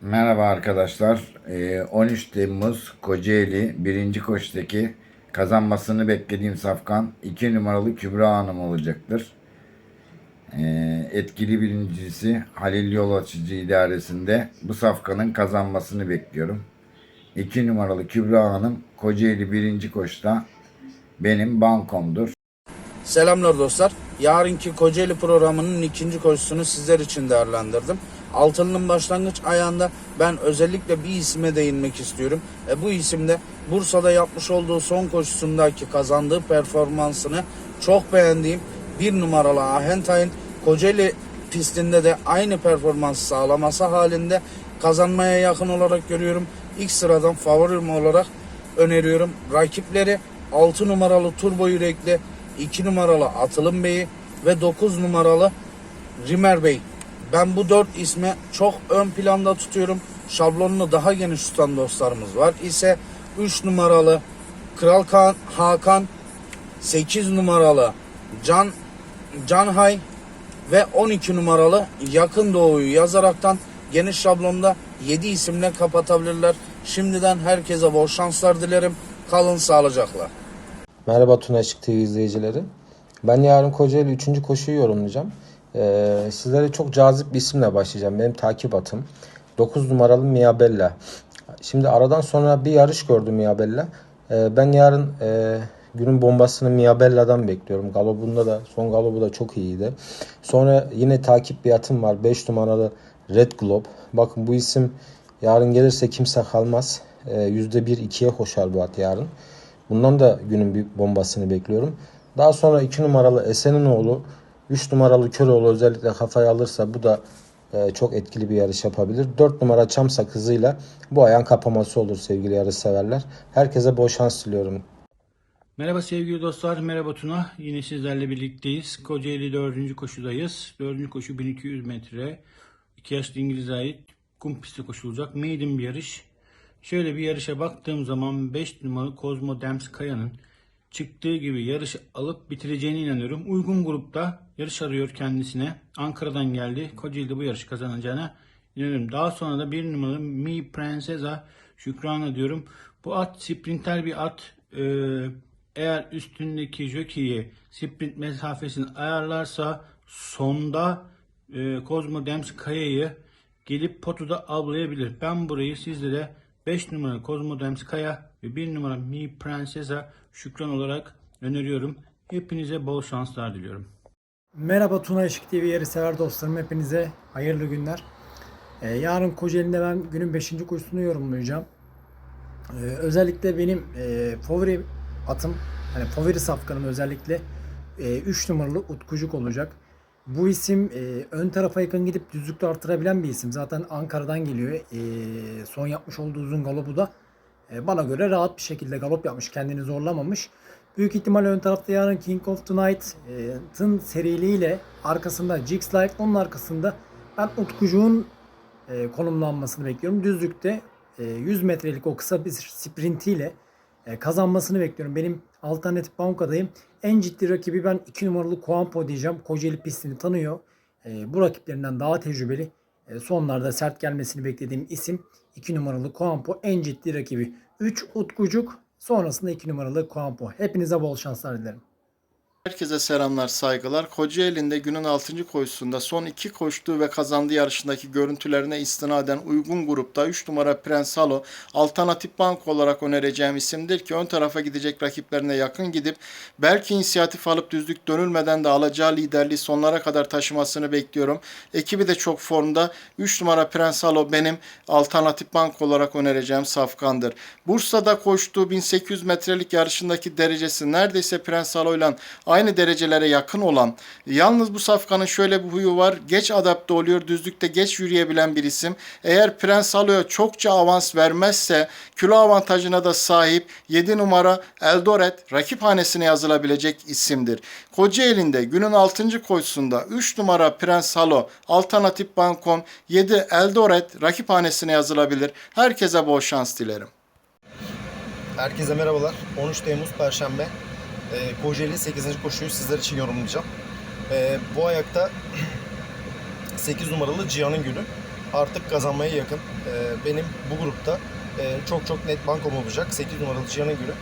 Merhaba arkadaşlar. Ee, 13 Temmuz Kocaeli 1. koştaki kazanmasını beklediğim safkan 2 numaralı Kübra Hanım olacaktır. Ee, etkili birincisi Halil Yol Açıcı idaresinde bu safkanın kazanmasını bekliyorum. 2 numaralı Kübra Hanım Kocaeli 1. koşta benim bankomdur. Selamlar dostlar. Yarınki Kocaeli programının ikinci koşusunu sizler için değerlendirdim. Altınının başlangıç ayağında ben özellikle bir isime değinmek istiyorum. E, bu isimde Bursa'da yapmış olduğu son koşusundaki kazandığı performansını çok beğendiğim bir numaralı Ahentay'ın Kocaeli pistinde de aynı performansı sağlaması halinde kazanmaya yakın olarak görüyorum. İlk sıradan favorim olarak öneriyorum. Rakipleri 6 numaralı Turbo Yürekli, 2 numaralı Atılım Bey'i ve 9 numaralı Rimer Bey. Ben bu 4 isme çok ön planda tutuyorum. Şablonunu daha geniş tutan dostlarımız var ise 3 numaralı Kral Kaan, Hakan, 8 numaralı Can Canhay ve 12 numaralı Yakın Doğu'yu yazaraktan geniş şablonda 7 isimle kapatabilirler. Şimdiden herkese bol şanslar dilerim. Kalın sağlıcakla. Merhaba Tuna Işık TV izleyicileri. Ben yarın Kocaeli 3. koşuyu yorumlayacağım. Ee, sizlere çok cazip bir isimle başlayacağım. Benim takip atım. 9 numaralı Miabella. Şimdi aradan sonra bir yarış gördüm Miabella. Ee, ben yarın e, günün bombasını Miabella'dan bekliyorum. Galobunda da son galobu da çok iyiydi. Sonra yine takip bir atım var. 5 numaralı Red Globe. Bakın bu isim yarın gelirse kimse kalmaz. Ee, %1-2'ye koşar bu at yarın. Bundan da günün bir bombasını bekliyorum. Daha sonra 2 numaralı Esen'in oğlu, 3 numaralı Köroğlu özellikle kafaya alırsa bu da e, çok etkili bir yarış yapabilir. 4 numara Çam Sakızı'yla bu ayağın kapaması olur sevgili yarış severler. Herkese bol şans diliyorum. Merhaba sevgili dostlar, merhaba Tuna. Yine sizlerle birlikteyiz. Kocaeli 4. koşudayız. 4. koşu 1200 metre. 2 yaşlı İngiliz'e ait kum pisti koşulacak. Maiden bir yarış. Şöyle bir yarışa baktığım zaman 5 numaralı Cosmo Dems Kaya'nın çıktığı gibi yarışı alıp bitireceğine inanıyorum. Uygun grupta yarış arıyor kendisine. Ankara'dan geldi. Kocaeli'de bu yarışı kazanacağına inanıyorum. Daha sonra da bir numaralı Mi Princesa Şükran'a diyorum. Bu at sprinter bir at. Ee, eğer üstündeki jockey'i sprint mesafesini ayarlarsa sonda e, Cosmo Dems Kaya'yı gelip potuda avlayabilir. Ben burayı sizlere 5 numara Cosmo Dems Kaya ve 1 numara Mi Princesa Şükran olarak öneriyorum. Hepinize bol şanslar diliyorum. Merhaba Tuna Işık TV yeri sever dostlarım. Hepinize hayırlı günler. Ee, yarın Kocaeli'nde ben günün 5. koşusunu yorumlayacağım. Ee, özellikle benim e, favori atım, hani favori safkanım özellikle 3 numaralı Utkucuk olacak. Bu isim e, ön tarafa yakın gidip düzlükte artırabilen bir isim. Zaten Ankara'dan geliyor. E, son yapmış olduğu uzun galobu da e, bana göre rahat bir şekilde galop yapmış. Kendini zorlamamış. Büyük ihtimal ön tarafta yarın King of the Night'ın seriliğiyle arkasında Jigs Life onun arkasında ben Utkucuğun e, konumlanmasını bekliyorum. Düzlükte e, 100 metrelik o kısa bir sprintiyle e, kazanmasını bekliyorum. Benim alternatif bankadayım. En ciddi rakibi ben 2 numaralı Kuampo diyeceğim. Kocaeli pistini tanıyor. E, bu rakiplerinden daha tecrübeli. E, sonlarda sert gelmesini beklediğim isim 2 numaralı Kuampo. En ciddi rakibi 3 Utkucuk. Sonrasında 2 numaralı Kuampo. Hepinize bol şanslar dilerim. Herkese selamlar, saygılar. Kocaeli'nde günün 6. koşusunda son iki koştuğu ve kazandığı yarışındaki görüntülerine istinaden uygun grupta 3 numara Prens Halo alternatif bank olarak önereceğim isimdir ki ön tarafa gidecek rakiplerine yakın gidip belki inisiyatif alıp düzlük dönülmeden de alacağı liderliği sonlara kadar taşımasını bekliyorum. Ekibi de çok formda. 3 numara Prens Halo benim alternatif bank olarak önereceğim safkandır. Bursa'da koştuğu 1800 metrelik yarışındaki derecesi neredeyse Prens Halo ile aynı derecelere yakın olan yalnız bu safkanın şöyle bir huyu var. Geç adapte oluyor. Düzlükte geç yürüyebilen bir isim. Eğer Prens Alo'ya çokça avans vermezse kilo avantajına da sahip 7 numara Eldoret rakip hanesine yazılabilecek isimdir. Kocaeli'nde günün 6. koşusunda 3 numara Prens Halo alternatif bankom 7 Eldoret rakip hanesine yazılabilir. Herkese bol şans dilerim. Herkese merhabalar. 13 Temmuz Perşembe. Ee, Kocaeli 8. koşuyu sizler için yorumlayacağım. Ee, bu ayakta 8 numaralı Cihan'ın günü. artık kazanmaya yakın. Ee, benim bu grupta e, çok çok net bankom olacak. 8 numaralı Cihan'ın günü.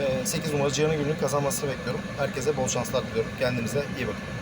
Ee, 8 numaralı Cihan'ın günü kazanmasını bekliyorum. Herkese bol şanslar diliyorum. Kendinize iyi bakın.